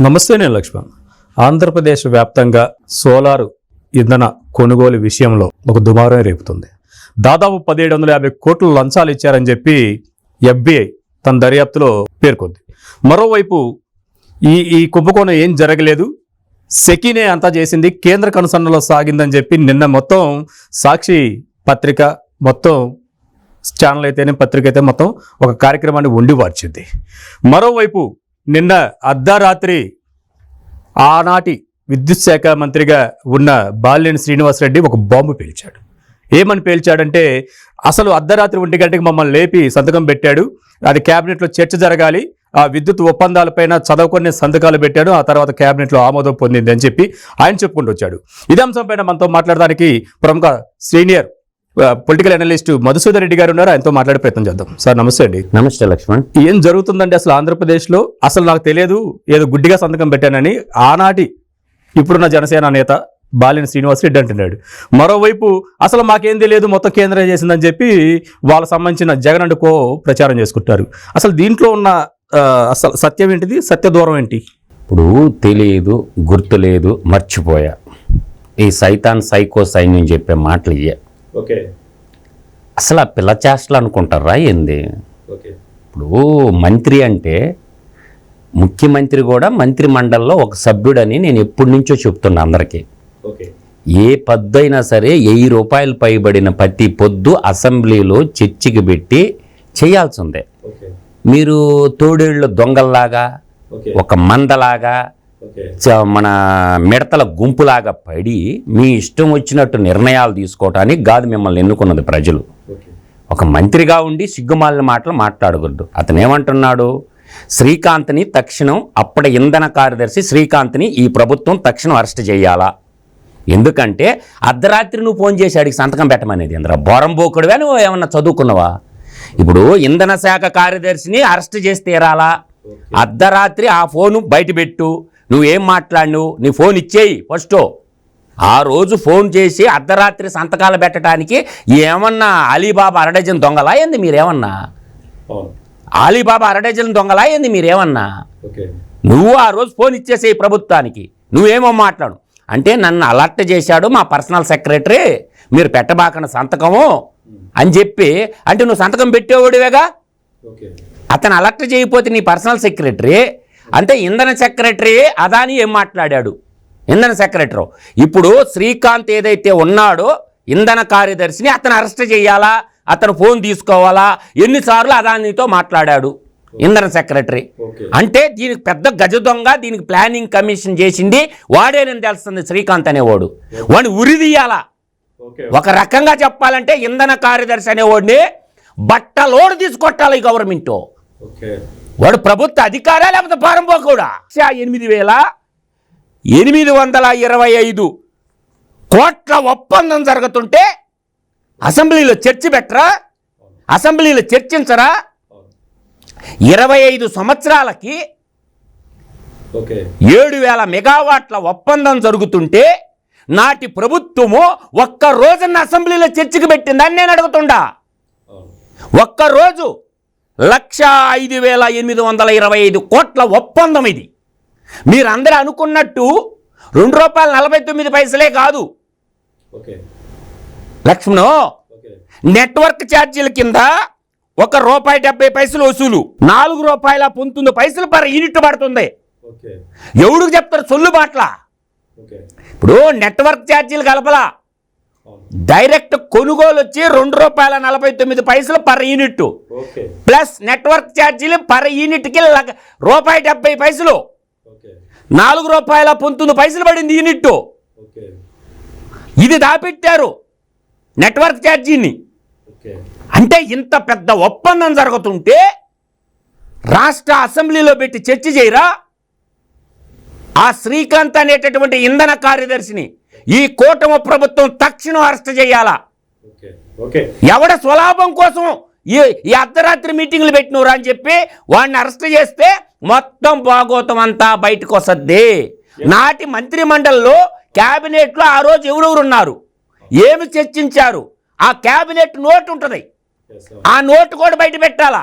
నమస్తే నేను లక్ష్మణ్. ఆంధ్రప్రదేశ్ వ్యాప్తంగా సోలారు ఇంధన కొనుగోలు విషయంలో ఒక దుమారం రేపుతుంది. దాదాపు పదిహేడు వందల యాభై కోట్లు లంచాలు ఇచ్చారని చెప్పి ఎఫ్బిఐ తన దర్యాప్తులో పేర్కొంది. మరోవైపు ఈ ఈ కుంభకోణం ఏం జరగలేదు? సెకీనే అంతా చేసింది కేంద్ర కనుసన్నలో సాగిందని చెప్పి నిన్న మొత్తం సాక్షి పత్రిక మొత్తం ఛానల్ అయితేనే పత్రిక అయితే మొత్తం ఒక కార్యక్రమాన్ని ఉండి వార్చింది. మరోవైపు నిన్న అర్ధరాత్రి ఆనాటి విద్యుత్ శాఖ మంత్రిగా ఉన్న బాలినేని శ్రీనివాసరెడ్డి ఒక బాంబు పేల్చాడు. ఏమని పేల్చాడంటే అసలు అర్ధరాత్రి ఒంటి గంటకి మమ్మల్ని లేపి సంతకం పెట్టాడు అది క్యాబినెట్లో చర్చ జరగాలి ఆ విద్యుత్ ఒప్పందాలపైన చదువుకునే సంతకాలు పెట్టాడు ఆ తర్వాత క్యాబినెట్లో ఆమోదం పొందింది అని చెప్పి ఆయన చెప్పుకుంటూ వచ్చాడు. ఇదే అంశంపైన మనతో మాట్లాడడానికి ప్రముఖ senior political analyst Madhusudan Reddy garu ఉన్నారు. ఆయనతో మాట్లాడే ప్రయత్నం చేద్దాం. సార్ నమస్తే అండి. నమస్తే లక్ష్మణ్. ఏం జరుగుతుందండి అసలు ఆంధ్రప్రదేశ్లో? అసలు నాకు తెలియదు. ఏదో గుడ్డిగా సంతకం పెట్టానని ఆనాటి ఇప్పుడున్న జనసేన నేత బాలిన శ్రీనివాస్ రెడ్డి అంటున్నాడు. మరోవైపు అసలు మాకేం తెలియదు మొత్తం కేంద్రం చేసిందని చెప్పి వాళ్ళకి సంబంధించిన జగన్ అండ్ కో ప్రచారం చేసుకుంటారు. అసలు దీంట్లో ఉన్న అసలు సత్యం ఏంటిది? సత్య దూరం ఏంటి? ఇప్పుడు తెలియదు గుర్తు లేదు మర్చిపోయా. ఈ సైతాన్ సైకో సైన్యం చెప్పే మాటలు ఇయ్యే. ఓకే. అసలు ఆ పిల్ల చేష్టలు అనుకుంటారా ఏంది? ఓకే. ఇప్పుడు మంత్రి అంటే ముఖ్యమంత్రి కూడా మంత్రి మండలిలో ఒక సభ్యుడని నేను ఎప్పటి నుంచో చెప్తున్నా అందరికీ. ఓకే. ఏ పద్దు అయినా సరే వెయ్యి రూపాయలు పైబడిన ప్రతి పొద్దు అసెంబ్లీలో చర్చికి పెట్టి చేయాల్సిందే. మీరు తోడేళ్ళు దొంగల్లాగా ఒక మందలాగా మన మిడతల గుంపులాగా పడి మీ ఇష్టం వచ్చినట్టు నిర్ణయాలు తీసుకోవటానికి కాదు మిమ్మల్ని ఎన్నుకున్నది ప్రజలు. ఒక మంత్రిగా ఉండి సిగ్గుమాలిన మాటలు మాట్లాడకూడదు. అతను ఏమంటున్నాడు? శ్రీకాంత్ని తక్షణం అప్పటి ఇంధన కార్యదర్శి శ్రీకాంత్ని ఈ ప్రభుత్వం తక్షణం అరెస్ట్ చేయాలా? ఎందుకంటే అర్ధరాత్రి నువ్వు ఫోన్ చేసి అడిగి సంతకం పెట్టమనేది. ఇంద్ర బోరంబోకుడువా నువ్వు ఏమన్నా చదువుకున్నావా? ఇప్పుడు ఇంధన శాఖ కార్యదర్శిని అరెస్ట్ చేసి తీరాలా? అర్ధరాత్రి ఆ ఫోను బయట పెట్టు. నువ్వేం మాట్లాడినావు? నీ ఫోన్ ఇచ్చేయి ఫస్ట్. ఆ రోజు ఫోన్ చేసి అర్ధరాత్రి సంతకాలు పెట్టడానికి ఏమన్నా అలీబాబా అరడజన్ దొంగలా ఏంది మీరేమన్నా? అలీబాబా అరడజన్ దొంగలా ఏంది మీరేమన్నా? నువ్వు ఆ రోజు ఫోన్ ఇచ్చేసేయి ప్రభుత్వానికి. నువ్వేమో మాట్లాడు. అంటే నన్ను అలర్ట్ చేశాడు మా పర్సనల్ సెక్రటరీ. మీరు పెట్టబాకన సంతకము అని చెప్పి అంటే నువ్వు సంతకం పెట్టేవాడివేగా? అతను అలర్ట్ చేయకపోతే నీ పర్సనల్ సెక్రటరీ అంటే ఇంధన సెక్రటరీ అదాని ఏం మాట్లాడాడు? ఇంధన సెక్రటరీ. ఇప్పుడు శ్రీకాంత్ ఏదైతే ఉన్నాడో ఇంధన కార్యదర్శిని అతను అరెస్ట్ చేయాలా? అతను ఫోన్ తీసుకోవాలా? ఎన్నిసార్లు అదానితో మాట్లాడాడు ఇంధన సెక్రటరీ. అంటే దీనికి పెద్ద గజ దొంగ దీనికి ప్లానింగ్ కమిషన్ చేసింది. వాడేనని తెలుస్తుంది శ్రీకాంత్ అనేవాడు. వాడిని ఉరిదీయాలా ఒక రకంగా చెప్పాలంటే ఇంధన కార్యదర్శి అనేవాడిని బట్టలోడు తీసుకొట్టాలి గవర్నమెంట్. ఓకే. వాడు ప్రభుత్వ అధికారా లేకపోతే పారంపోకూడా ఎనిమిది వేల ఎనిమిది వందల ఇరవై ఐదు కోట్ల ఒప్పందం జరుగుతుంటే అసెంబ్లీలో చర్చ పెట్టరా? అసెంబ్లీలో చర్చించరా? ఇరవై ఐదు సంవత్సరాలకి ఏడు వేల మెగావాట్ల ఒప్పందం జరుగుతుంటే నాటి ప్రభుత్వము ఒక్క రోజున అసెంబ్లీలో చర్చకు పెట్టిందని నేను అడుగుతుండా. ఒక్క రోజు లక్ష ఐదు వేల ఎనిమిది వందల ఇరవై ఐదు కోట్ల ఒప్పందం ఇది. మీరందరూ అనుకున్నట్టు రెండు రూపాయల నలభై తొమ్మిది పైసలే కాదు. లక్ష్మణు నెట్వర్క్ ఛార్జీల కింద ఒక రూపాయి డెబ్బై పైసలు వసూలు. నాలుగు రూపాయల పంతొమ్మిది పైసలు పర్ యూనిట్ పడుతుంది. ఎవడికి చెప్తారు సొల్లు బాట్ల? ఇప్పుడు నెట్వర్క్ ఛార్జీలు కలపలా. డైరెక్ట్ కొనుగోలు వచ్చి రెండు రూపాయల నలభై తొమ్మిది పైసలు పర్ యూనిట్. ప్లస్ నెట్వర్క్ ఛార్జీలు పర్ యూనిట్కి రూపాయి డెబ్బై పైసలు. నాలుగు రూపాయల పంతొమ్మిది పైసలు పడింది యూనిట్. ఇది దాపెట్టారు నెట్వర్క్ ఛార్జీని. అంటే ఇంత పెద్ద ఒప్పందం జరుగుతుంటే రాష్ట్ర అసెంబ్లీలో పెట్టి చర్చ చేయరా? ఆ శ్రీకాంత్ అనేటటువంటి ఇంధన కార్యదర్శిని ఈ కూటమి ప్రభుత్వం తక్షణం అరెస్ట్ చేయాలా? ఎవడ స్వలాభం కోసం ఈ ఈ అర్ధరాత్రి మీటింగ్లు పెట్టినవరా అని చెప్పి వాడిని అరెస్ట్ చేస్తే మొత్తం భాగోతం అంతా బయటకు వస్తుంది. నాటి మంత్రి మండలిలో క్యాబినెట్లో ఆ రోజు ఎవరెవరు ఉన్నారు? ఏమి చర్చించారు? ఆ క్యాబినెట్ నోట్ ఉంటుంది. ఆ నోటు కూడా బయట పెట్టాలా?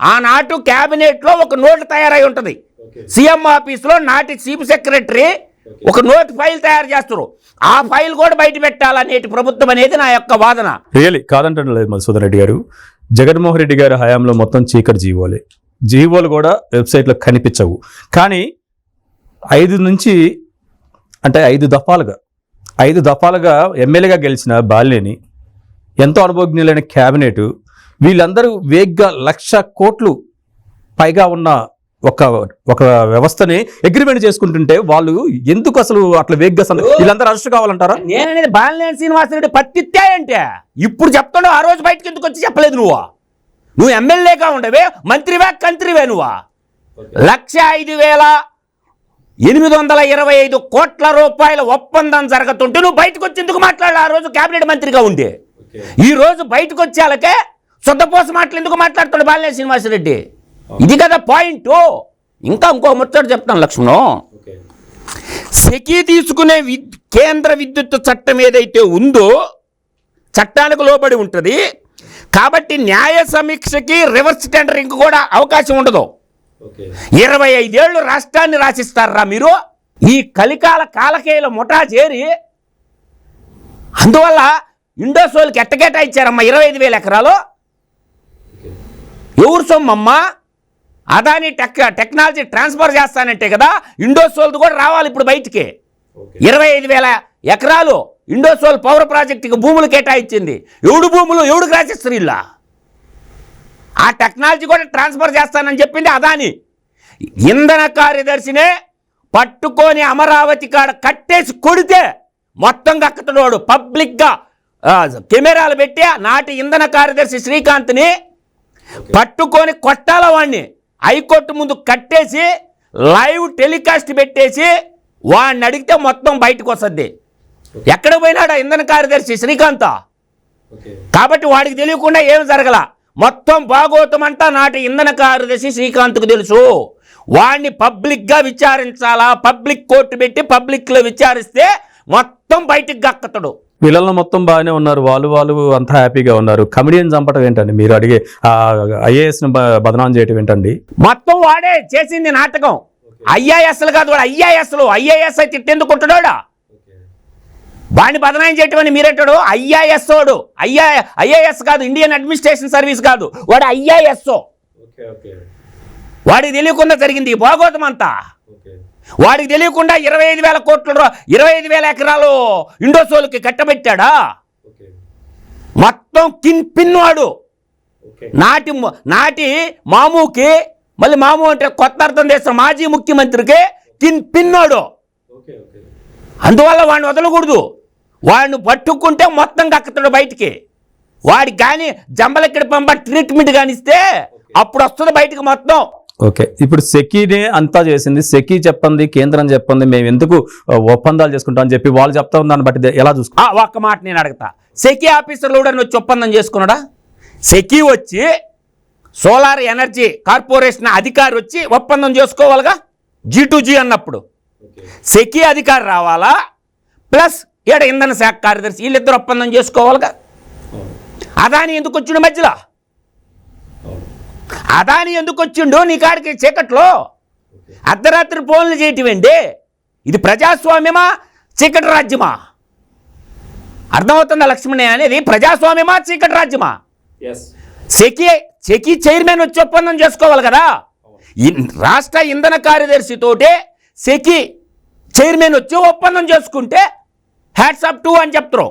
ఆనాటు క్యాబినెట్లో ఒక నోటు తయారై ఉంటుంది. సీఎం ఆఫీస్లో నాటి చీఫ్ సెక్రటరీ ఒక నోట్ ఫైల్ తయారు చేస్తారు ఆ ఫైల్ కూడా బయట పెట్టాలనేటి ప్రభుత్వం అనేది నా యొక్క వాదన. రియలీ కాదంటే లేదు మధుసూదన్ రెడ్డి గారు. జగన్మోహన్ రెడ్డి గారి హయాంలో మొత్తం చీకటి జీవోలే. జీవోలు కూడా వెబ్సైట్లో కనిపించవు. కానీ ఐదు నుంచి అంటే ఐదు దఫాలుగా ఐదు దఫాలుగా ఎమ్మెల్యేగా గెలిచిన బాలినేని ఎంతో అనుభవజ్ఞులైన క్యాబినెట్ వీళ్ళందరూ వేగ్గా లక్ష కోట్లు పైగా ఉన్న ఒక ఒక వ్యవస్థని అగ్రిమెంట్ చేసుకుంటుంటే వాళ్ళు ఎందుకు అసలు అట్లా వేగ్గా వీళ్ళందరూ అరెస్ట్ కావాలంటారా? నేననేది బాలినేని శ్రీనివాసరెడ్డి పత్తిత్తే అంటే ఇప్పుడు చెప్తాడు ఆ రోజు బయటకు ఎందుకు వచ్చి చెప్పలేదు నువ్వు? నువ్వు ఎమ్మెల్యేగా ఉండవే మంత్రివే కంత్రివే నువ్వు. లక్ష ఐదు వేల ఎనిమిది వందల ఇరవై ఐదు కోట్ల రూపాయల ఒప్పందం జరుగుతుంటే నువ్వు బయటకు వచ్చి ఎందుకు మాట్లాడాలి? ఆ రోజు కేబినెట్ మంత్రిగా ఉండే ఈ రోజు బయటకు వచ్చేళ్ళకే శుద్ధపోస మాటలు ఎందుకు మాట్లాడుతాడు బాలినేని శ్రీనివాసరెడ్డి? ఇది కదా పాయింట్. ఇంకా ఇంకో ముచ్చట చెప్తాను లక్ష్మణం. సెకీ తీసుకునే విద్ కేంద్ర విద్యుత్ చట్టం ఏదైతే ఉందో చట్టానికి లోబడి ఉంటుంది. కాబట్టి న్యాయ సమీక్షకి రివర్స్ టెండరింగ్ కూడా అవకాశం ఉండదు. ఇరవై ఐదేళ్ళు రాష్ట్రాన్ని రాసిస్తారా మీరు? ఈ కలికాల కాలకేయుల ముఠా చేరి అందువల్ల ఇండోసోల్కి ఎట్టకేటా ఇచ్చారమ్మా ఇరవై ఐదు వేల ఎకరాలు? ఎవరు సొమ్మమ్మా? అదాని టెక్ టెక్నాలజీ ట్రాన్స్ఫర్ చేస్తానంటే కదా ఇండోసోల్ది కూడా రావాలి ఇప్పుడు బయటికి. ఇరవై ఐదు వేల ఎకరాలు ఇండోసోల్ పవర్ ప్రాజెక్టుకి భూములు కేటాయించింది. ఎవడు భూములు ఎవడు రాసిస్తారు ఇలా ఆ టెక్నాలజీ కూడా ట్రాన్స్ఫర్ చేస్తానని చెప్పింది అదాని. ఇంధన కార్యదర్శినే పట్టుకొని అమరావతి కాడ కట్టేసి కొడితే మొత్తం కక్కతోడు పబ్లిక్గా కెమెరాలు పెట్టి నాటి ఇంధన కార్యదర్శి శ్రీకాంత్ని పట్టుకొని కొట్టాల వాడిని హైకోర్టు ముందు కట్టేసి లైవ్ టెలికాస్ట్ పెట్టేసి వాడిని అడిగితే మొత్తం బయటకు వస్తుంది. ఎక్కడ పోయినాడు? ఆ ఇంధన కార్యదర్శి శ్రీకాంత్. కాబట్టి వాడికి తెలియకుండా ఏం జరగల? మొత్తం భాగోతం అంతా నాటి ఇంధన కార్యదర్శి శ్రీకాంత్కు తెలుసు. వాడిని పబ్లిక్గా విచారించాలా? పబ్లిక్ కోర్టు పెట్టి పబ్లిక్లో విచారిస్తే మొత్తం బయటికి గక్కతడు వీళ్ళల్లో మొత్తం బాగానే ఉన్నారు. వాళ్ళు వాళ్ళు అంతా హ్యాపీగా ఉన్నారు. కమెడియన్ చంపటం ఏంటండి? మీరు అడిగే ఐఏఎస్ బదనాం చేయటం ఏంటండి? మొత్తం వాడే చేసింది నాటకం. ఐఏఎస్లు కాదు వాడు ఐఏఎస్లు. ఐఏఎస్ అయితే తిట్టెందుకుంటున్నాడా వాడిని బదనాయం చేయటం అని మీరేటాడు? ఐఏఎస్ వాడు. ఐఏ ఐఏఎస్ కాదు ఇండియన్ అడ్మినిస్ట్రేషన్ సర్వీస్ కాదు. వాడు ఐఏఎస్. వాడికి తెలియకుండా జరిగింది ఈ అంతా. వాడికి తెలియకుండా ఇరవై ఐదు వేల కోట్ల ఇరవై ఐదు వేల ఎకరాలు ఇండోసోల్కి కట్టబెట్టాడా? మొత్తం కిన్ పిన్ వాడు. నాటి నాటి మామూకి మళ్ళీ మాము అంటే కొత్త అర్థం చేసిన మాజీ ముఖ్యమంత్రికి కిన్ పిన్నోడు అందువల్ల వాడిని వదలకూడదు. వాడిని పట్టుకుంటే మొత్తం కక్కుతాడు బయటికి. వాడికి కానీ జంబలెక్కడి పంప ట్రీట్మెంట్ కానిస్తే అప్పుడు వస్తుంది బయటికి మొత్తం. ఓకే. ఇప్పుడు సెకీనే అంతా చేసింది. సెకీ చెప్పండి కేంద్రం చెప్పండి మేము ఎందుకు ఒప్పందాలు చేసుకుంటాం అని చెప్పి వాళ్ళు చెప్తా ఉన్న దాన్ని బట్టి ఎలా చూసుకో ఆ, ఒక్క మాట నేను అడుగుతా. సెకీ ఆఫీసర్లు కూడా వచ్చి ఒప్పందం చేసుకున్నాడా? సెకీ వచ్చి సోలార్ ఎనర్జీ కార్పొరేషన్ అధికారి వచ్చి ఒప్పందం చేసుకోవాలిగా? జీ టు జీ అన్నప్పుడు. సెకీ అధికారి రావాలా? ప్లస్ ఈడ ఇంధన శాఖ కార్యదర్శి వీళ్ళిద్దరు ఒప్పందం చేసుకోవాలిగా? అదాని ఎందుకు వచ్చిండు మధ్యలో? అదాని ఎందుకు వచ్చిండు నీ కాడికి చీకట్లో? అర్ధరాత్రి ఫోన్లు చేయటమేంటి ఇది ప్రజాస్వామ్యమా చీకటి రాజ్యమా? అర్థమవుతుందా లక్ష్మణయ్య అనేది? ప్రజాస్వామ్యమా చీకటి రాజ్యమా? సెకీ సెకీ చైర్మన్ వచ్చి ఒప్పందం చేసుకోవాలి కదా? రాష్ట్ర ఇంధన కార్యదర్శితోటే సెకీ చైర్మన్ వచ్చి ఒప్పందం చేసుకుంటే హ్యాట్స్ అప్ టు అని చెప్తారు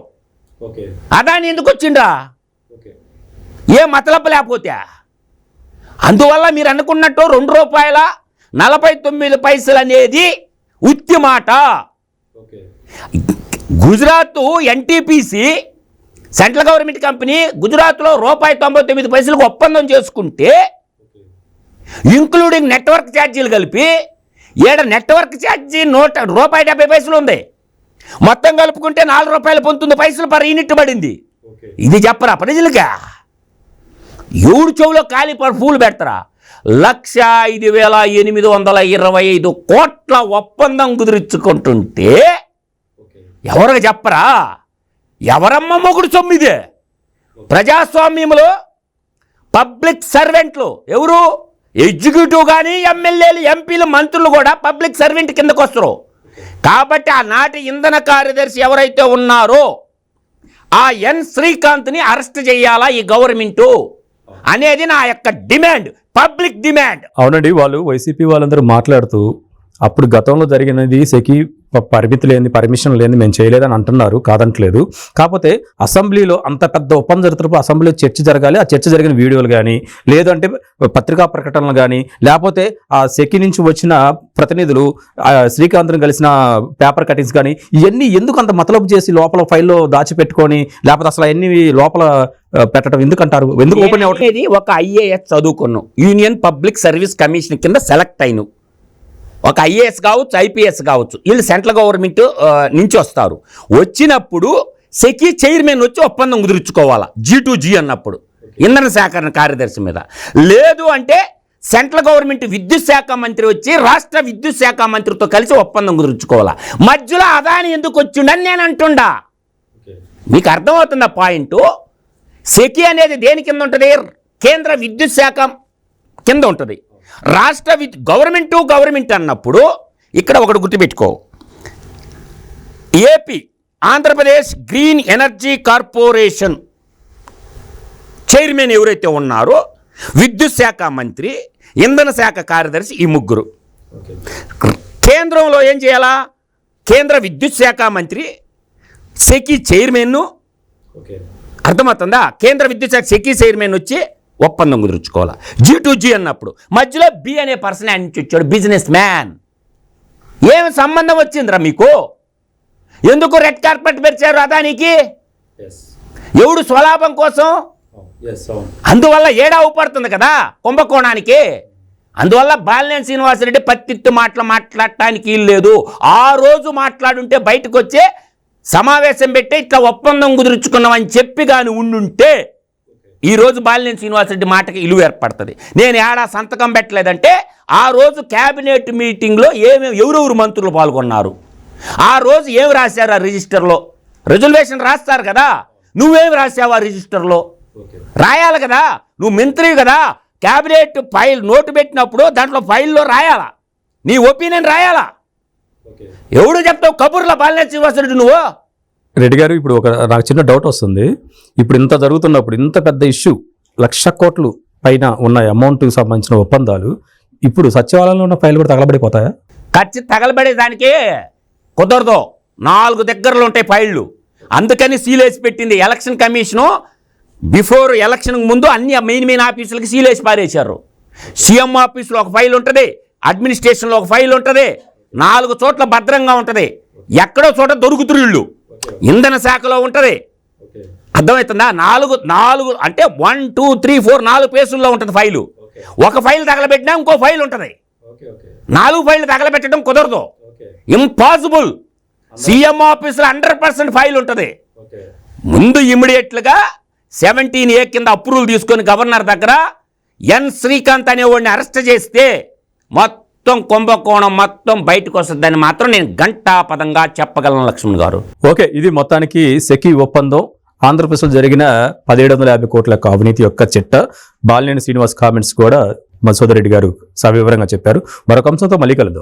అదాని ఎందుకు వచ్చిండ్రా? ఏ మతలపు లేకపోతే? అందువల్ల మీరు అనుకున్నట్టు రెండు రూపాయల నలభై తొమ్మిది పైసలు అనేది ఉత్తి మాట Gujarat NTPC central government company గుజరాత్లో రూపాయి తొంభై తొమ్మిది పైసలకు ఒప్పందం చేసుకుంటే ఇంక్లూడింగ్ నెట్వర్క్ ఛార్జీలు కలిపి ఏడ నెట్వర్క్ ఛార్జీ నూట రూపాయి డెబ్బై పైసలు ఉంది. మొత్తం కలుపుకుంటే నాలుగు రూపాయలు పంతొమ్మిది పైసలు పర్ యూనిట్ పడింది. ఇది చెప్పరా ప్రజలుగా ఏడు చెవులో ఖాళీ పూలు పెడతారా? లక్ష ఐదు వేల ఎనిమిది వందల ఇరవై ఐదు కోట్ల ఒప్పందం కుదిరించుకుంటుంటే ఎవరికి చెప్పరా? ఎవరమ్మ మొగుడు సొమ్మిదే? ప్రజాస్వామ్యంలో పబ్లిక్ సర్వెంట్లు ఎవరు? ఎగ్జిక్యూటివ్ కానీ ఎమ్మెల్యేలు ఎంపీలు మంత్రులు కూడా పబ్లిక్ సర్వెంట్ కిందకు వస్తారు. కాబట్టి ఆ నాటి ఇంధన కార్యదర్శి ఎవరైతే ఉన్నారో ఆ ఎన్ శ్రీకాంత్ని అరెస్ట్ చేయాలా ఈ గవర్నమెంటు? అనేది నా యొక్క డిమాండ్ పబ్లిక్ డిమాండ్. అవునండి వాళ్ళు వైసీపీ వాళ్ళందరూ మాట్లాడుతూ అప్పుడు గతంలో జరిగినది సెకి పరిమితి లేని పర్మిషన్ లేని మేము చేయలేదని అంటున్నారు కాదంటలేదు. కాకపోతే అసెంబ్లీలో అంత పెద్ద ఒప్పందం జరుగుతున్నప్పుడు అసెంబ్లీలో చర్చ జరగాలి ఆ చర్చ జరిగిన వీడియోలు కానీ లేదంటే పత్రికా ప్రకటనలు కానీ లేకపోతే ఆ సెకి నుంచి వచ్చిన ప్రతినిధులు శ్రీకాంత్ని కలిసిన పేపర్ కటింగ్స్ కానీ ఇవన్నీ ఎందుకు అంత మతలబు చేసి లోపల ఫైల్లో దాచిపెట్టుకొని లేకపోతే అసలు అవన్నీ లోపల పెట్టడం ఎందుకంటారు? ఎందుకు ఓపెన్ అవ్వట్లేదు ఒక ఐఏఎస్ చదువుకున్నాం. యూనియన్ పబ్లిక్ సర్వీస్ కమిషన్ కింద సెలెక్ట్ అయిన. ఒక ఐఏఎస్ కావచ్చు ఐపీఎస్ కావచ్చు వీళ్ళు సెంట్రల్ గవర్నమెంట్ నుంచి వస్తారు. వచ్చినప్పుడు సెకీ చైర్మన్ వచ్చి ఒప్పందం కుదుర్చుకోవాలా? జీ టు జీ అన్నప్పుడు. ఇంధన సేకరణ కార్యదర్శి మీద. లేదు అంటే సెంట్రల్ గవర్నమెంట్ విద్యుత్ శాఖ మంత్రి వచ్చి రాష్ట్ర విద్యుత్ శాఖ మంత్రితో కలిసి ఒప్పందం కుదుర్చుకోవాలా? మధ్యలో అదాని ఎందుకు వచ్చిండని నేను అంటుండా. మీకు అర్థమవుతుందా పాయింట్ సెకి అనేది దేని కింద ఉంటుంది? కేంద్ర విద్యుత్ శాఖ కింద ఉంటుంది. రాష్ట్ర గవర్నమెంట్ టు గవర్నమెంట్ అన్నప్పుడు ఇక్కడ ఒకటి గుర్తుపెట్టుకో. AP Andhra Pradesh green energy corporation chairman ఎవరైతే ఉన్నారో విద్యుత్ శాఖ మంత్రి ఇంధన శాఖ కార్యదర్శి ఈ ముగ్గురు. కేంద్రంలో ఏం చేయాలా? కేంద్ర విద్యుత్ శాఖ మంత్రి సెకి చైర్మన్ను అర్థమవుతుందా? కేంద్ర విద్యుత్ శాఖ సెకీ చైర్మన్ వచ్చి ఒప్పందం కుదుర్చుకోవాలా? జీ టు జీ అన్నప్పుడు మధ్యలో బి అనే పర్సన్ నుంచి వచ్చాడు బిజినెస్ మ్యాన్ ఏమి సంబంధం వచ్చిందిరా మీకు? ఎందుకు రెడ్ కార్పెట్ పెరిచారు అదానికి? ఎవడు స్వలాభం కోసం? అందువల్ల ఏడా పడుతుంది కదా కుంభకోణానికి? అందువల్ల బాలినేని శ్రీనివాసరెడ్డి పత్తిత్తు మాటలు మాట్లాడటానికి లేదు. ఆ రోజు మాట్లాడుంటే బయటకు వచ్చే సమావేశం పెట్టి ఇట్లా ఒప్పందం కుదుర్చుకున్నామని చెప్పి కానీ ఉండుంటే ఈ రోజు బాలినేని శ్రీనివాసరెడ్డి మాటకి ఇలువ ఏర్పడుతుంది. నేను ఏడా సంతకం పెట్టలేదంటే ఆ రోజు క్యాబినెట్ మీటింగ్లో ఏమేమి ఎవరెవరు మంత్రులు పాల్గొన్నారు? ఆ రోజు ఏమి రాశారు ఆ రిజిస్టర్లో? రిజర్వేషన్ రాస్తారు కదా. నువ్వేమి రాసావు ఆ రిజిస్టర్లో? రాయాలి కదా. నువ్వు మంత్రి కదా. క్యాబినెట్ ఫైల్ నోటు పెట్టినప్పుడు దాంట్లో ఫైల్లో రాయాలా? నీ ఒపీనియన్ రాయాలా? ఎవడు చెప్తావు? కబుర్ల బాలినేని శ్రీనివాసరెడ్డి నువ్వు? రెడ్డి గారు ఇప్పుడు ఒక నాకు చిన్న డౌట్ వస్తుంది. ఇప్పుడు ఇంత జరుగుతున్నప్పుడు ఇంత పెద్ద ఇష్యూ లక్ష కోట్లు పైన ఉన్న అమౌంట్కి సంబంధించిన ఒప్పందాలు ఇప్పుడు సచివాలయంలో ఉన్న ఫైల్ కూడా తగలబడిపోతాయా? ఖర్చు తగలబడేదానికి కుదరదు. నాలుగు దగ్గరలో ఉంటాయి ఫైళ్ళు అందుకని సీల్ వేసి పెట్టింది ఎలక్షన్ కమిషను బిఫోర్ ఎలక్షన్ ముందు అన్ని మెయిన్ మెయిన్ ఆఫీసులకి సీల్ వేసి పారేశారు. సీఎం ఆఫీసులో ఒక ఫైల్ ఉంటుంది అడ్మినిస్ట్రేషన్లో ఒక ఫైల్ ఉంటుంది నాలుగు చోట్ల భద్రంగా ఉంటుంది. ఎక్కడో చోట దొరుకుతురు ఇళ్ళు ఇంధన శాఖలో ఉంటుంది. అర్థమవుతుందా? నాలుగు నాలుగు అంటే వన్ టూ త్రీ ఫోర్ నాలుగు పేసుల్లో ఉంటుంది ఫైలు. ఒక ఫైల్ తగలబెట్టినా ఇంకో ఫైల్ ఉంటుంది. నాలుగు ఫైళ్ళు తగలబెట్టడం కుదరదు. ఇంపాసిబుల్ సీఎం ఆఫీసులో హండ్రెడ్ పర్సెంట్ ఫైల్ ఉంటుంది. ముందు ఇమ్మీడియట్లుగా సెవెంటీన్ ఏ కింద అప్రూవల్ తీసుకొని గవర్నర్ దగ్గర ఎన్ శ్రీకాంత్ అనేవాడిని అరెస్ట్ చేస్తే మొత్తం మొత్తం కుంభకోణం మొత్తం బయటకు వస్తుందని మాత్రం నేను ఘంటాపదంగా చెప్పగలను లక్ష్మణ్ గారు. ఓకే ఇది మొత్తానికి సెకి ఒప్పందం. ఆంధ్రప్రదేశ్లో జరిగిన పదిహేడు వందల యాభై కోట్ల అవినీతి యొక్క చిట్ట. బాలినేని శ్రీనివాస్ కామెంట్స్ కూడా మధుసూదర్ రెడ్డి గారు సవివరంగా చెప్పారు. మరొక అంశంతో మళ్ళీ కలుద్దాం.